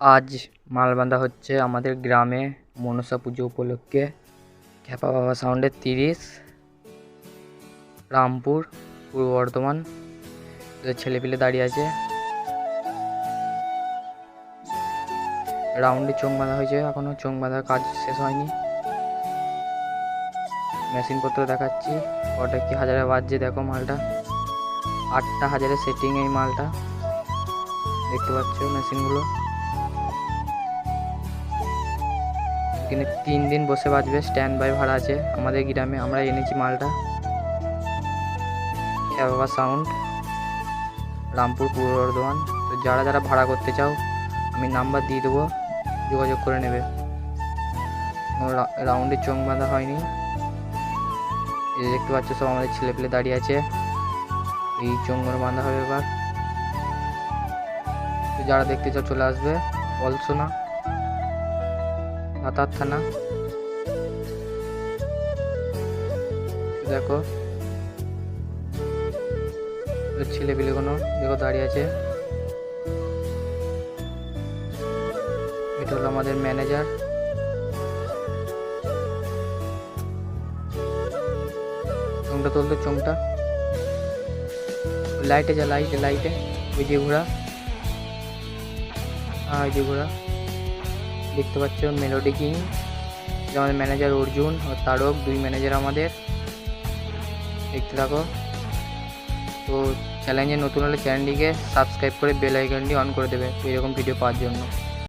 আজ মাল বাঁধা হচ্ছে আমাদের গ্রামে মনসা পুজো উপলক্ষে খ্যাপা বাবা সাউন্ডের তিরিশ, রামপুর, পূর্ব বর্ধমান। ছেলেপিলে দাঁড়িয়ে আছে। রাউন্ডে চোং বাঁধা হয়েছে, এখনও চোং বাঁধার কাজ শেষ হয়নি। মেশিনপত্র দেখাচ্ছি, কটা কি হাজারে বাজছে দেখো মালটা। আটটা হাজারে সেটিং এই মালটা। দেখতে পাচ্ছ মেশিনগুলো এখানে তিন দিন বসে বাঁচবে স্ট্যান্ড বাই ভাড়া আছে আমাদের গ্রামে, আমরা এনেছি মালটা। বাবা সাউন্ড রামপুর পূর্ব বর্ধমান। তো যারা যারা ভাড়া করতে চাও, আমি নাম্বার দিয়ে দেবো, যোগাযোগ করে নেবে। রাউন্ডে চোখ বাঁধা হয়নি। এই দেখতে পাচ্ছ, সব আমাদের ছেলেপেলে দাঁড়িয়ে আছে। এই চোঙগুলো বাঁধা হবে এবার। যারা দেখতে চাও, চলে আসবে। অলসোনা হাতার থানা দেখো ছেলে পিলেগুলো দেখো দাঁড়িয়ে আছে। এটা হলো আমাদের ম্যানেজার চোংটা তুলতো চোংটা লাইটে যা লাইটে লাইটে ওই যে ঘোড়া। হ্যাঁ ওই যে ঘোড়া। দেখতে পাচ্ছ মেলোডি কিং আমাদের ম্যানেজার অর্জুন ও তারক, দুই ম্যানেজার আমাদের। দেখতে থাকো। তো চ্যালেঞ্জে নতুন হলে চ্যানেলটিকে সাবস্ক্রাইব করে বেল আইকনটি অন করে দেবে, এরকম ভিডিও পাওয়ার জন্য।